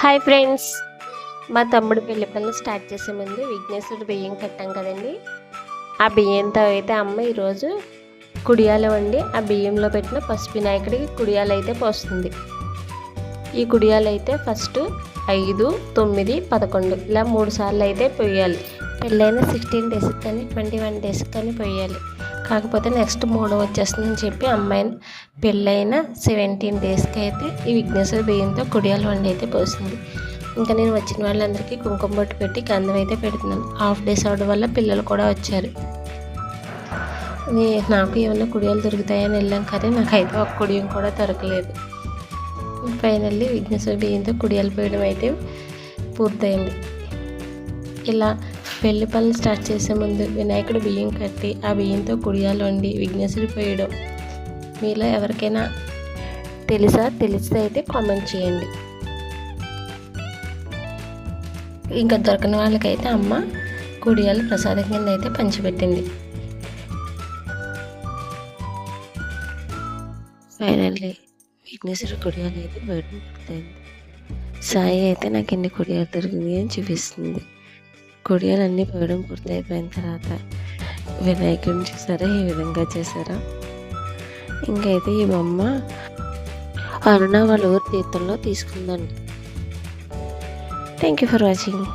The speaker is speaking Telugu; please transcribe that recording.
Hi friends. మా తమ్ముడు పెళ్ళి పనులు స్టార్ట్ చేసే ముందు విఘ్నేశ్వరుడు బియ్యం కట్టాం కదండి. ఆ బియ్యంతో అయితే అమ్మ ఈరోజు కుడియాలు వండి ఆ బియ్యంలో పెట్టిన పసుపు వినాయకుడికి కుడియాలు అయితే పోస్తుంది. ఈ కుడియాలు అయితే ఫస్ట్ ఐదు తొమ్మిది పదకొండు ఇలా మూడు సార్లు అయితే పోయాలి. పెళ్ళైన సిక్స్టీన్ డేస్కి కానీ ట్వంటీ వన్ డేస్కి కానీ పోయాలి. కాకపోతే నెక్స్ట్ మూడు వచ్చేస్తుందని చెప్పి అమ్మాయిని పెళ్ళైన సెవెంటీన్ డేస్కి అయితే ఈ విఘ్నేశ్వర బియ్యంతో కుడియాలు వండి అయితే పోసింది. ఇంకా నేను వచ్చిన వాళ్ళందరికీ కుంకుమ బొట్టు పెట్టి గంధం అయితే పెడుతున్నాను. హాఫ్ డేస్ అవడం వల్ల పిల్లలు కూడా వచ్చారు. నాకు ఏమన్నా కుడియాలు దొరుకుతాయని వెళ్ళాం కానీ నాకైతే ఒక కుడియం కూడా దొరకలేదు. ఫైనల్లీ విఘ్నేశ్వర బియ్యంతో కుడియాలు పోయడం అయితే పూర్తయింది. ఇలా పెళ్ళి పనులు స్టార్ట్ చేసే ముందు వినాయకుడు బియ్యం కట్టి ఆ బియ్యంతో కుడియాలు వండి విఘ్నేశ్వరి పోయడం. మీలో ఎవరికైనా తెలుసా? తెలిస్తే అయితే కామెంట్ చేయండి. ఇంకా దొరకని వాళ్ళకైతే అమ్మ కుడియాలు ప్రసాదం కింద అయితే పంచిపెట్టింది. ఫైనల్లీ విఘ్నేశ్వర కుడియాలు అయితే బయట సాయి అయితే నాకు ఎన్ని కుడియాలు దొరికింది అని చూపిస్తుంది. కొడియాలన్నీ పోయడం పూర్తయిపోయిన తర్వాత వినాయకుడిని చూసారా? ఈ విధంగా చేశారా? ఇంకైతే ఈ బొమ్మ అరుణ వాళ్ళ ఊరు తీర్థంలో తీసుకుందండి. Thank you for watching